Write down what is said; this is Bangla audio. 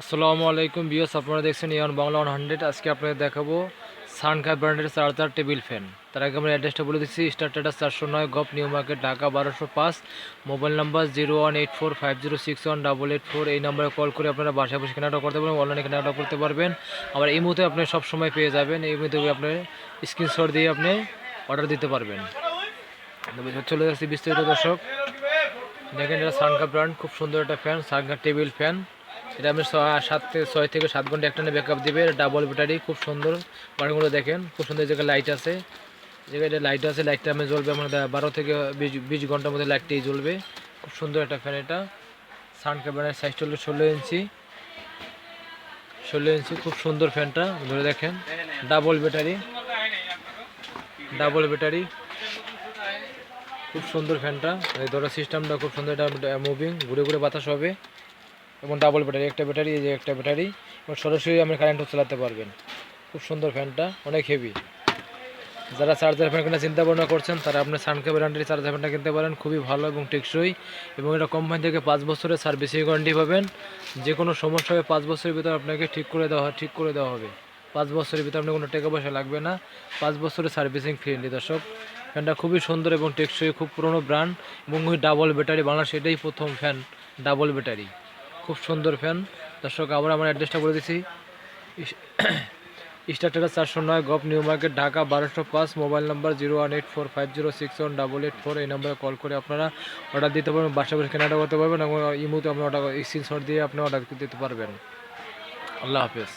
আসসালামু আলাইকুম বিয়স আপনারা দেখছেন ইয়ন বাংলা ওয়ান হান্ড্রেড আজকে আপনাদের দেখাবো সানকার ব্র্যান্ডের চার্জার টেবিল ফ্যান তার আগে আমরা অ্যাড্রেসটা বলে দিচ্ছি স্টার চারশো নয় গপ নিউ মার্কেট ঢাকা বারোশো পাঁচ। Mobile number zero one eight four five zero six one double eight four এই নাম্বারে কল করে আপনারা বাসায় বসে কেনাটা করতে পারবেন অনলাইনে কেনাটা করতে পারবেন। আবার এই মুহূর্তে আপনি সব সময় পেয়ে যাবেন, এই মুহূর্তে আপনি স্ক্রিনশট দিয়ে আপনি অর্ডার দিতে পারবেন। চলে যাচ্ছি বিস্তারিত দর্শক। দেখেন এটা সানকা ব্র্যান্ড খুব সুন্দর একটা ফ্যান সানকা টেবিল ফ্যান এটা আপনি সাত থেকে ছয় থেকে সাত ঘণ্টা একটা ব্যাকআপ দেবে। ডাবল ব্যাটারি খুব সুন্দর। বাড়িগুলো দেখেন, খুব সুন্দর জায়গায় লাইট আছে। জায়গায় লাইট আছে লাইটটা আমি জ্বলবে আমার বারো থেকে বিশ বিশ ঘণ্টার মধ্যে লাইটটাই জ্বলবে। খুব সুন্দর একটা ফ্যান এটা। সানকা ব্র্যান্ডের সাইজটা হলো ষোলো ইঞ্চি। ষোলো ইঞ্চি, খুব সুন্দর ফ্যানটা ধরে দেখেন ডাবল ব্যাটারি ডাবল ব্যাটারি খুব সুন্দর ফ্যানটা ধরো সিস্টেমটা খুব সুন্দর, এটা মুভিং ঘুরে ঘুরে বাতাস হবে। এবং ডাবল ব্যাটারি একটা ব্যাটারি এই যে একটা ব্যাটারি এবং সরাসরি আপনি কারেন্টও চালাতে পারবেন। খুব সুন্দর ফ্যানটা অনেক হেভি যারা চার্জার ফ্যান কেনার চিন্তা ভাবনা করছেন, তারা আপনার সানকে ব্র্যান্ডের চার্জার ফ্যানটা কিনতে পারেন, খুবই ভালো এবং টেকসই। এবং এটা কোম্পানি থেকে পাঁচ বছরের সার্ভিসিং ওয়ারেন্টি পাবেন। যে কোনো সমস্যা হবে পাঁচ বছরের ভিতরে আপনাকে ঠিক করে দেওয়া, ঠিক করে দেওয়া হবে। পাঁচ বছরের ভিতরে আপনার কোনো টাকা পয়সা লাগবে না। পাঁচ বছরের সার্ভিসিং ফ্রেন্ডলি দর্শক। ফ্যানটা খুবই সুন্দর এবং টেকসই, খুব পুরনো ব্র্যান্ড এবং ডাবল ব্যাটারি বাংলাদেশ এটাই প্রথম ফ্যান ডাবল ব্যাটারি খুব সুন্দর ফ্যান দর্শক, আবার আমার অ্যাড্রেসটা বলে দিচ্ছি স্টার্টার চারশো নয় গভ নিউ মার্কেট, ঢাকা বারোশো পাঁচ, mobile number zero one eight four five zero six one double eight four. এই নাম্বারে কল করে আপনারা অর্ডার দিতে পারবেন বাসা বসে কেনাটা করতে পারবেন এবং ইমুতে আপনি অর্ডার স্ক্রিনশট দিয়ে আপনি অর্ডার দিতে পারবেন। আল্লাহ হাফেজ।